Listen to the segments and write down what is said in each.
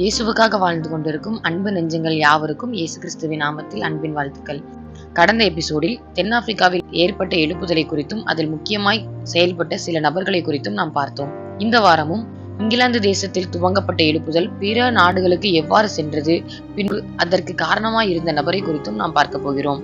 இயேசுவுக்காக வாழ்ந்து கொண்டிருக்கும் அன்பு நெஞ்சங்கள் யாவருக்கும் இயேசு கிறிஸ்துவின் நாமத்தில் அன்பின் வாழ்த்துக்கள். கடந்த எபிசோடில் தென்னாப்பிரிக்காவில் ஏற்பட்ட எழுப்புதலை குறித்தும் அதில் முக்கியமாய் செயல்பட்ட சில நபர்களை குறித்தும் நாம் பார்த்தோம். இந்த வாரமும் இங்கிலாந்து தேசத்தில் துவங்கப்பட்ட எழுப்புதல் பிற நாடுகளுக்கு எவ்வாறு சென்றது பின்பு அதற்கு காரணமாய் இருந்த நபரை குறித்தும் நாம் பார்க்க போகிறோம்.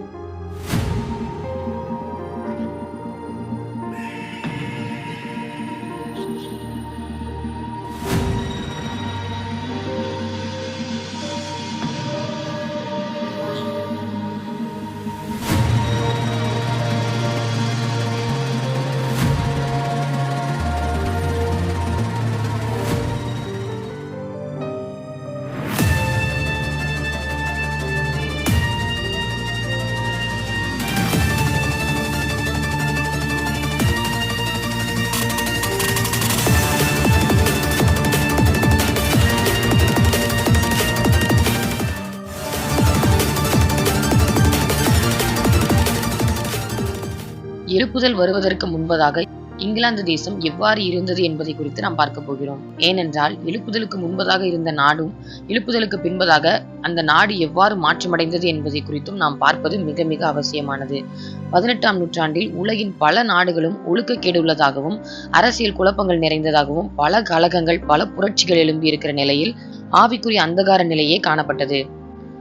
எழுப்புதல் வருவதற்கு முன்பதாக இங்கிலாந்து தேசம் எவ்வாறு இருந்தது என்பதை குறித்து நாம் பார்க்க போகிறோம். ஏனென்றால் எழுப்புதலுக்கு முன்பதாக இருந்த நாடும் எழுப்புதலுக்கு பின்பதாக அந்த நாடு எவ்வாறு மாற்றமடைந்தது என்பதை குறித்தும் நாம் பார்ப்பது மிக மிக அவசியமானது. பதினெட்டாம் நூற்றாண்டில் உலகின் பல நாடுகளும் ஒழுக்கக்கேடு உள்ளதாகவும் அரசியல் குழப்பங்கள் நிறைந்ததாகவும் பல கலகங்கள் பல புரட்சிகள் எழும்பி இருக்கிற நிலையில் ஆவிக்குரிய அந்தகார நிலையே காணப்பட்டது.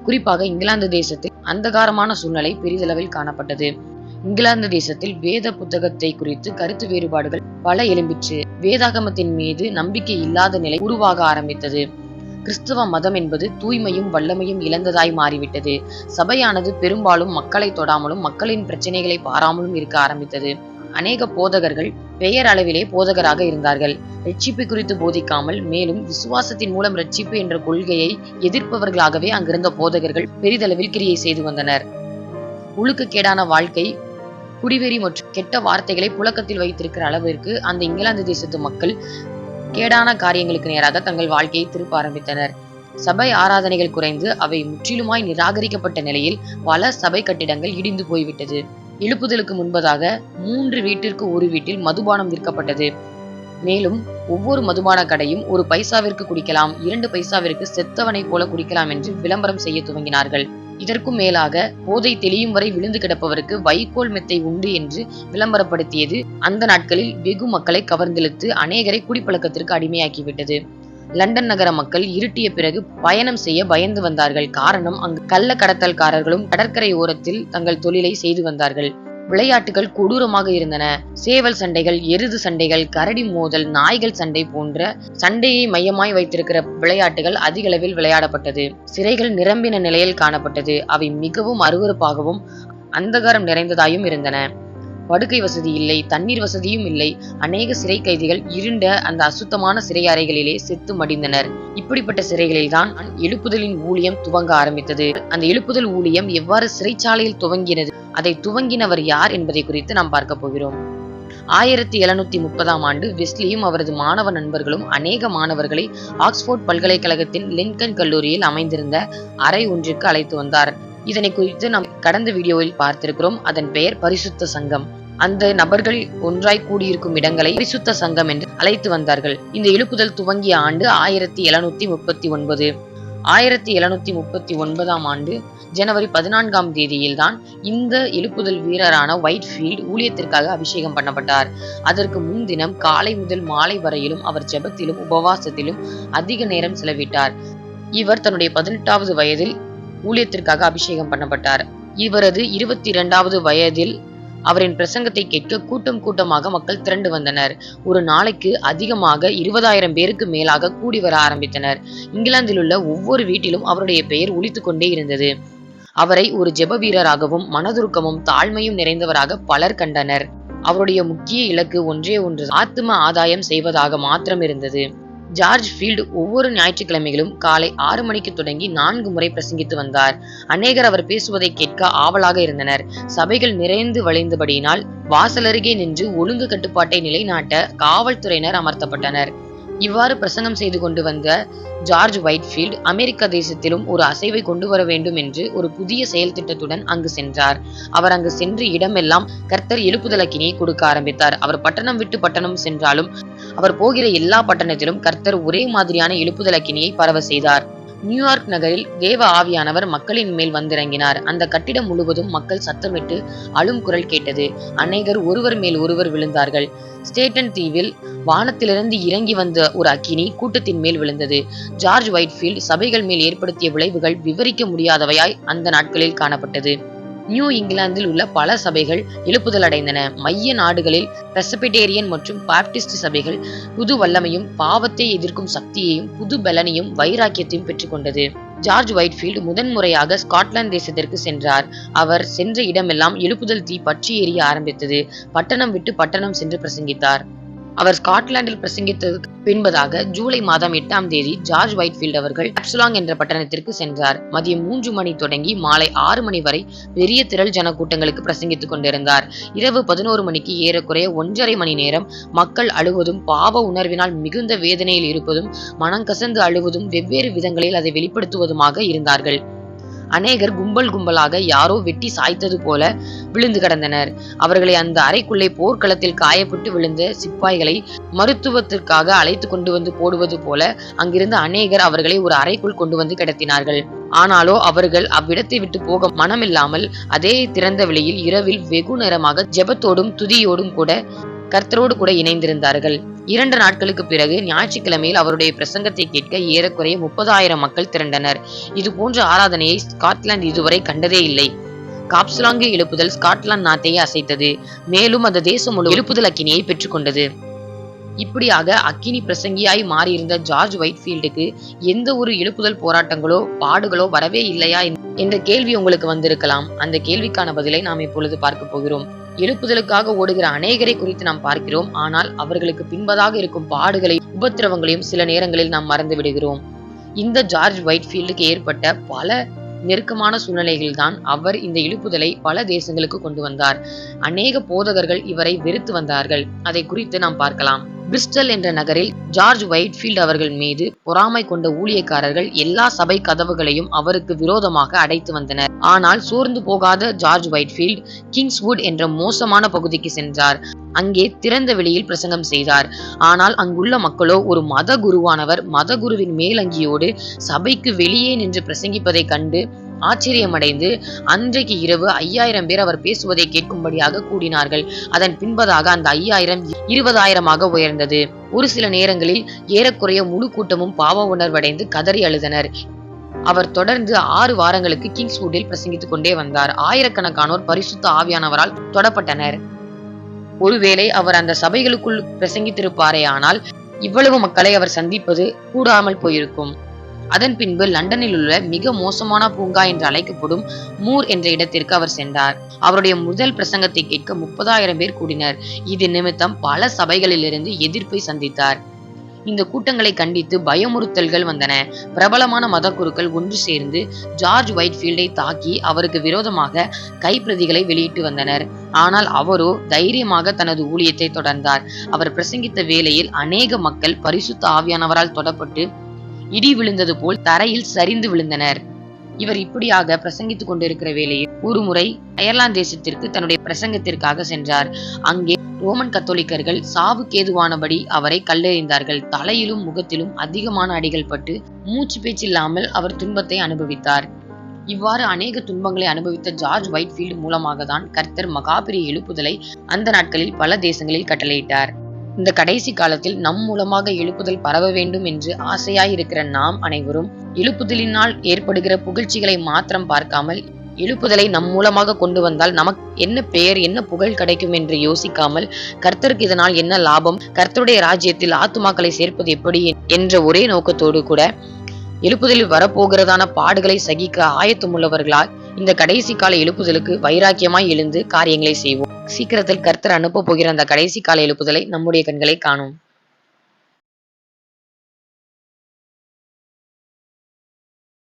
குறிப்பாக இங்கிலாந்து தேசத்தில் அந்தகாரமான சூழ்நிலை பெரிதளவில் காணப்பட்டது. இங்கிலாந்து தேசத்தில் வேத புத்தகத்தை குறித்து கருத்து வேறுபாடுகள் பல எழும்பிற்று. வேதாகமத்தின் மீது நம்பிக்கை இல்லாத நிலை உருவாக ஆரம்பித்தது. கிறிஸ்தவ மதம் என்பது தூய்மையும் வல்லமையும் இழந்ததாய் மாறிவிட்டது. சபையானது பெரும்பாலும் மக்களை தொடாமலும் மக்களின் பிரச்சனைகளை பாராமலும் இருக்க ஆரம்பித்தது. அநேக போதகர்கள் பெயர் அளவிலே போதகராக இருந்தார்கள். ரட்சிப்பு குறித்து போதிக்காமல் மேலும் விசுவாசத்தின் மூலம் ரட்சிப்பு என்ற கொள்கையை எதிர்ப்பவர்களாகவே அங்கிருந்த போதகர்கள் பெரிதளவில் கிரியை செய்து வந்தனர். ஒழுக்கக்கேடான வாழ்க்கை குடிவெறி மற்றும் கெட்ட வார்த்தைகளை புழக்கத்தில் வைத்திருக்கிற அளவிற்கு அந்த இங்கிலாந்து தேசத்து மக்கள் கேடான காரியங்களுக்கு நேராக தங்கள் வாழ்க்கையை திருப்ப ஆரம்பித்தனர். சபை ஆராதனைகள் குறைந்து அவை முற்றிலுமாய் நிராகரிக்கப்பட்ட நிலையில் பல சபை கட்டிடங்கள் இடிந்து போய்விட்டது. எழுப்புதலுக்கு முன்பதாக மூன்று வீட்டிற்கு ஒரு வீட்டில் மதுபானம் விற்கப்பட்டது. மேலும் ஒவ்வொரு மதுபான கடையும் ஒரு பைசாவிற்கு குடிக்கலாம் இரண்டு பைசாவிற்கு செத்தவனை போல குடிக்கலாம் என்று விளம்பரம் செய்ய துவங்கினார்கள். இதற்கும் மேலாக போதை தெளியும் வரை விழுந்து கிடப்பவருக்கு வைக்கோல் மெத்தை உண்டு என்று விளம்பரப்படுத்தியது. அந்த நாட்களில் வெகு மக்களை கவர்ந்தெழுத்து அநேகரை குடிப்பழக்கத்திற்கு அடிமையாக்கிவிட்டது. லண்டன் நகர மக்கள் இருட்டிய பிறகு பயணம் செய்ய பயந்து வந்தார்கள். காரணம் அங்கு கள்ள கடத்தல்காரர்களும் கடற்கரை ஓரத்தில் தங்கள் தொழிலை செய்து வந்தார்கள். விளையாட்டுகள் கொடூரமாக இருந்தன. சேவல் சண்டைகள் எருது சண்டைகள் கரடி மோதல் நாய்கள் சண்டை போன்ற சண்டையை மையமாய் வைத்திருக்கிற விளையாட்டுகள் அதிக அளவில் விளையாடப்பட்டது. சிறைகள் நிரம்பின நிலையில் காணப்பட்டது. அவை மிகவும் அருவருப்பாகவும் அந்தகாரம் நிறைந்ததாயும் இருந்தன. படுக்கை வசதி இல்லை தண்ணீர் வசதியும் இல்லை. அநேக சிறை கைதிகள் இருண்ட அந்த அசுத்தமான சிறை அறைகளிலே செத்து மடிந்தனர். இப்படிப்பட்ட சிறைகளில் தான் எழுப்புதலின் ஊழியம் துவங்க ஆரம்பித்தது. அந்த எழுப்புதல் ஊழியம் எவ்வாறு சிறைச்சாலையில் துவங்கினது அதை துவங்கினவர் யார் என்பதை குறித்து நாம் பார்க்க போகிறோம். ஆயிரத்தி எழுநூத்தி முப்பதாம் ஆண்டு வெஸ்லியும் அவரது மாணவ நண்பர்களும் அநேக மாணவர்களை ஆக்ஸ்போர்ட் பல்கலைக்கழகத்தின் லின்கன் கல்லூரியில் அமைந்திருந்த அறை ஒன்றிற்கு அழைத்து வந்தார். இதனை குறித்து நாம் கடந்த வீடியோவில் பார்த்திருக்கிறோம். அதன் பெயர் பரிசுத்த சங்கம். அந்த நபர்கள் ஒன்றாய் கூடியிருக்கும் இடங்களை பரிசுத்த சங்கம் என்று அழைத்து வந்தார்கள். இந்த எழுப்புதல் துவங்கிய ஆண்டு ஆயிரத்தி எழுநூத்தி முப்பத்தி ஒன்பது. ஆயிரத்தி எழுநூத்தி முப்பத்தி ஒன்பதாம் ஆண்டு ஜனவரி பதினான்காம் தேதியில்தான் இந்த எழுப்புதல் வீரரான ஒயிட்ஃபீல்ட் ஊழியத்திற்காக அபிஷேகம் பண்ணப்பட்டார். அதற்கு முன்தினம் காலை முதல் மாலை வரையிலும் அவர் ஜெபத்திலும் உபவாசத்திலும் அதிக நேரம் செலவிட்டார். இவர் தன்னுடைய பதினெட்டாவது வயதில் ஊழியத்திற்காக அபிஷேகம் பண்ணப்பட்டார். இவரது இருபத்தி இரண்டாவது வயதில் அவரின் பிரசங்கத்தை கேட்க கூட்டம் கூட்டமாக மக்கள் திரண்டு வந்தனர். ஒரு நாளைக்கு அதிகமாக இருபதாயிரம் பேருக்கு மேலாக கூடி வர ஆரம்பித்தனர். இங்கிலாந்தில் உள்ள ஒவ்வொரு வீட்டிலும் அவருடைய பெயர் ஒழித்து கொண்டே இருந்தது. அவரை ஒரு ஜெப வீரராகவும் மனதுருக்கமும் தாழ்மையும் நிறைந்தவராக பலர் கண்டனர். அவருடைய முக்கிய இலக்கு ஒன்றே ஒன்று ஆத்ம ஆதாயம் செய்வதாக மாத்திரம் இருந்தது ஜார்ஜ் ஃபீல்டு ஒவ்வொரு ஞாயிற்றுக்கிழமைகளும் காலை ஆறு மணிக்கு தொடங்கி நான்கு முறை பிரசங்கித்து வந்தார். அநேகர் அவர் பேசுவதை கேட்க ஆவலாக இருந்தனர். சபைகள் நிறைந்து வளைந்தபடியினால் வாசலருகே நின்று ஒழுங்கு கட்டுப்பாட்டை நிலைநாட்ட காவல்துறையினர் அமர்த்தப்பட்டனர். இவ்வாறு பிரசங்கம் செய்து கொண்டு வந்த ஜார்ஜ் ஒயிட்ஃபீல்ட் அமெரிக்க தேசத்திலும் ஒரு அசைவை கொண்டு வர வேண்டும் என்று ஒரு புதிய செயல் திட்டத்துடன் அங்கு சென்றார். அவர் அங்கு சென்று இடமெல்லாம் கர்த்தர் எழுப்புதலக்கினியை கொடுக்க ஆரம்பித்தார். அவர் பட்டணம் விட்டு பட்டணம் சென்றாலும் அவர் போகிற எல்லா பட்டணத்திலும் கர்த்தர் ஒரே மாதிரியான எழுப்புதலக்கினியை பரவ செய்தார். நியூயார்க் நகரில் தேவ ஆவியானவர் மக்களின் மேல் வந்திறங்கினார். அந்த கட்டிடம் முழுவதும் மக்கள் சத்தமிட்டு அழும் குரல் கேட்டது. அநேகர் ஒருவர் மேல் ஒருவர் விழுந்தார்கள். ஸ்டேட்டன் தீவில் வானத்திலிருந்து இறங்கி வந்த ஒரு அக்கினி கூட்டத்தின் மேல் விழுந்தது. ஜார்ஜ் ஒயிட்ஃபீல்ட் சபைகள் மேல் ஏற்படுத்திய விளைவுகள் விவரிக்க முடியாதவையாய் அந்த நாட்களில் காணப்பட்டது. நியூ இங்கிலாந்தில் உள்ள பல சபைகள் எழுப்புதல் அடைந்தன. மைய நாடுகளில் பிரசபிடேரியன் மற்றும் பாப்டிஸ்ட் சபைகள் புது வல்லமையும் பாவத்தை எதிர்க்கும் சக்தியையும் புது பலனையும் வைராக்கியத்தையும் பெற்றுக்கொண்டது ஜார்ஜ் ஒயிட்ஃபீல்டு முதன்முறையாக ஸ்காட்லாந்து தேசத்திற்கு சென்றார். அவர் சென்ற இடமெல்லாம் எழுப்புதல் தீ பற்றி எரிய ஆரம்பித்தது. பட்டணம் விட்டு பட்டணம் சென்று பிரசங்கித்தார். அவர் ஸ்காட்லாந்தில் பிரசங்கித்ததற்கு பின்பதாக ஜூலை மாதம் எட்டாம் தேதி ஜார்ஜ் ஒயிட்ஃபீல்ட் அவர்கள் அப்சுலாங் என்ற பட்டணத்திற்கு சென்றார். மதியம் மூன்று மணி தொடங்கி மாலை ஆறு மணி வரை பெரிய திரள் ஜன கூட்டங்களுக்கு பிரசங்கித்துக் கொண்டிருந்தார். இரவு பதினோரு மணிக்கு ஏறக்குறைய ஒன்றரை மணி நேரம் மக்கள் அழுவதும் பாவ உணர்வினால் மிகுந்த வேதனையில் இருப்பதும் மனம் கசந்து அழுவதும் வெவ்வேறு விதங்களில் அதை வெளிப்படுத்துவதுமாக இருந்தார்கள். அநேகர் கும்பல் கும்பலாக யாரோ வெட்டி சாய்த்தது போல விழுந்து கிடந்தனர். அவர்களை அந்த அறைக்குள்ளே போர்க்களத்தில் காயப்பட்டு விழுந்த சிப்பாய்களை மருத்துவத்திற்காக அழைத்து கொண்டு வந்து போடுவது போல அங்கிருந்த அநேகர் அவர்களை ஒரு அறைக்குள் கொண்டு வந்து கிடத்தினார்கள். ஆனாலோ அவர்கள் அவ்விடத்தை விட்டு போக மனமில்லாமல் அதே திறந்த வெளியில் இரவில் வெகு நேரமாக ஜெபத்தோடும் துதியோடும் கூட கர்த்தரோடு கூட இணைந்திருந்தார்கள். இரண்டு நாட்களுக்கு பிறகு ஞாயிற்றுக்கிழமையில் அவருடைய பிரசங்கத்தை கேட்க ஏறக்குறைய முப்பதாயிரம் மக்கள் திரண்டனர். இது போன்ற ஆராதனையை ஸ்காட்லாந்து இதுவரை கண்டதே இல்லை. காப்சுலாங்கு எழுப்புதல் ஸ்காட்லாந்து நாட்டையே அசைத்தது. மேலும் அந்த தேசம் முழு எழுப்புதல் அக்கினியை பெற்றுக்கொண்டது. இப்படியாக அக்கினி பிரசங்கியாய் மாறியிருந்த ஜார்ஜ் ஒயிட்ஃபீல்டுக்கு எந்த ஒரு எழுப்புதல் போராட்டங்களோ பாடுகளோ வரவே இல்லையா என்ற கேள்வி உங்களுக்கு வந்திருக்கலாம். அந்த கேள்விக்கான பதிலை நாம் இப்பொழுது பார்க்க போகிறோம். எழுப்புதலுக்காக ஓடுகிற அநேகரை குறித்து நாம் பார்க்கிறோம். ஆனால் அவர்களுக்கு பின்பதாக இருக்கும் பாடுகளை உபத்திரவங்களையும் சில நேரங்களில் நாம் மறந்து விடுகிறோம். இந்த ஜார்ஜ் ஒயிட்ஃபீல்டுக்கு ஏற்பட்ட பல நெருக்கமான சூழ்நிலைகள் தான் அவர் இந்த இழுப்புதலை பல தேசங்களுக்கு கொண்டு வந்தார். அநேக போதகர்கள் இவரை வெறுத்து வந்தார்கள். அதை குறித்து நாம் பார்க்கலாம். பிரிஸ்டல் என்ற நகரில் ஜார்ஜ் ஒயிட்ஃபீல்ட் அவர்கள் மீது பொறாமை கொண்ட ஊழியக்காரர்கள் எல்லா சபை கதவுகளையும் அவருக்கு விரோதமாக அடைத்து வந்தனர். ஆனால் சோர்ந்து போகாத ஜார்ஜ் ஒயிட்ஃபீல்ட் கிங்ஸ்வுட் என்ற மோசமான பகுதிக்கு சென்றார். அங்கே திறந்த வெளியில் பிரசங்கம் செய்தார். ஆனால் அங்குள்ள மக்களோ ஒரு மத குருவானவர் மத குருவின் மேலங்கியோடு சபைக்கு வெளியே நின்று பிரசங்கிப்பதைக் கண்டு ஆச்சரியமடைந்து அன்றைக்கு இரவு ஐயாயிரம் பேர் அவர் பேசுவதை கேட்கும்படியாக கூடினார்கள். அதன் பின்பதாக அந்த ஐயாயிரம் இருபதாயிரமாக உயர்ந்தது. ஒரு சில நேரங்களில் ஏறக்குறைய முழு கூட்டமும் பாவ உணர்வடைந்து கதறி அழுதனர். அவர் தொடர்ந்து ஆறு வாரங்களுக்கு கிங்ஸ்வுட்டில் பிரசங்கித்துக் கொண்டே வந்தார். ஆயிரக்கணக்கானோர் பரிசுத்த ஆவியானவரால் தொடப்பட்டனர். ஒருவேளை அவர் அந்த சபைகளுக்குள் பிரசங்கித்திருப்பாரே ஆனால் இவ்வளவு மக்களை அவர் சந்திப்பது கூடாமல் போயிருக்கும். அதன் பின்பு லண்டனில் உள்ள மிக மோசமான பூங்கா என்று அழைக்கப்படும் மூர் என்ற இடத்திற்கு அவர் சென்றார். அவருடைய முதல் பிரசங்கத்தை கேட்க முப்பதாயிரம் பேர் கூடினர். இது நிமித்தம் பல சபைகளிலிருந்து எதிர்ப்பை சந்தித்தார். இந்த கூட்டங்களை கண்டித்து பயமுறுத்தல்கள் வந்தன. பிரபலமான மத குருக்கள் ஒன்று சேர்ந்து ஜார்ஜ் ஒயிட்ஃபீல்டை தாக்கி அவருக்கு விரோதமாக கைப்பிரதிகளை வெளியிட்டு வந்தனர். ஆனால் அவரோ தைரியமாக தனது ஊழியத்தை தொடர்ந்தார். அவர் பிரசங்கித்த வேளையில் அநேக மக்கள் பரிசுத்த ஆவியானவரால் தொடப்பட்டு இடி விழுந்தது போல் தரையில் சரிந்து விழுந்தனர். இவர் இப்படியாக பிரசங்கித்துக் கொண்டிருக்கிற வேளையில் ஒரு முறை அயர்லாந்து தேசத்திற்கு தன்னுடைய பிரசங்கத்திற்காக சென்றார். அங்கே ரோமன் கத்தோலிக்கர்கள் சாவுக்கேதுவானபடி அவரை கல்லெறிந்தார்கள். தலையிலும் முகத்திலும் அதிகமான அடிகள் பட்டு மூச்சு பேச்சில்லாமல் அவர் துன்பத்தை அனுபவித்தார். இவ்வாறு அநேக துன்பங்களை அனுபவித்த ஜார்ஜ் ஒயிட்ஃபீல்டு மூலமாக தான் கர்த்தர் மகாபிரிய எழுப்புதலை அந்த நாட்களில் பல தேசங்களில் கட்டளையிட்டார். இந்த கடைசி காலத்தில் நம் மூலமாக எழுப்புதல் பரவ வேண்டும் என்று ஆசையாயிருக்கிற நாம் அனைவரும் எழுப்புதலினால் ஏற்படுகிற புகழ்ச்சிகளை மாத்திரம் பார்க்காமல் எழுப்புதலை நம் மூலமாக கொண்டு வந்தால் நமக்கு என்ன பெயர் என்ன புகழ் கிடைக்கும் என்று யோசிக்காமல் கர்த்தருக்கு இதனால் என்ன லாபம் கர்த்தருடைய ராஜ்யத்தில் ஆத்துமாக்களை சேர்ப்பது எப்படி என்ற ஒரே நோக்கத்தோடு கூட எழுப்புதலில் வரப்போகிறதான பாடுகளை சகிக்க ஆயத்தமுள்ளவர்களால் இந்த கடைசி கால எழுப்புதலுக்கு வைராக்கியமாய் எழுந்து காரியங்களை செய்வோம். சீக்கிரத்தில் கர்த்தர் அனுப்ப போகிற அந்த கடைசி கால எழுப்புதலை நம்முடைய கண்களை காணும்.